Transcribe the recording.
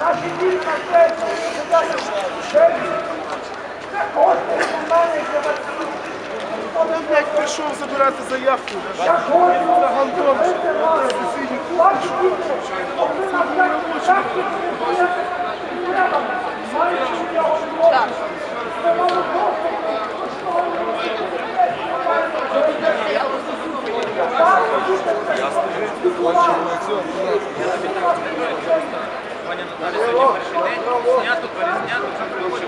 Наші діти на сесії. Це кошти комунальні для батьків. Я, блядь, прийшов забирати заявку. Я хочу, що Ваші діти, вони на сесії так підтримують. Треба, маючи його любов. Це мало просто. Пані Наталі, сьогодні перший Снято, снято, как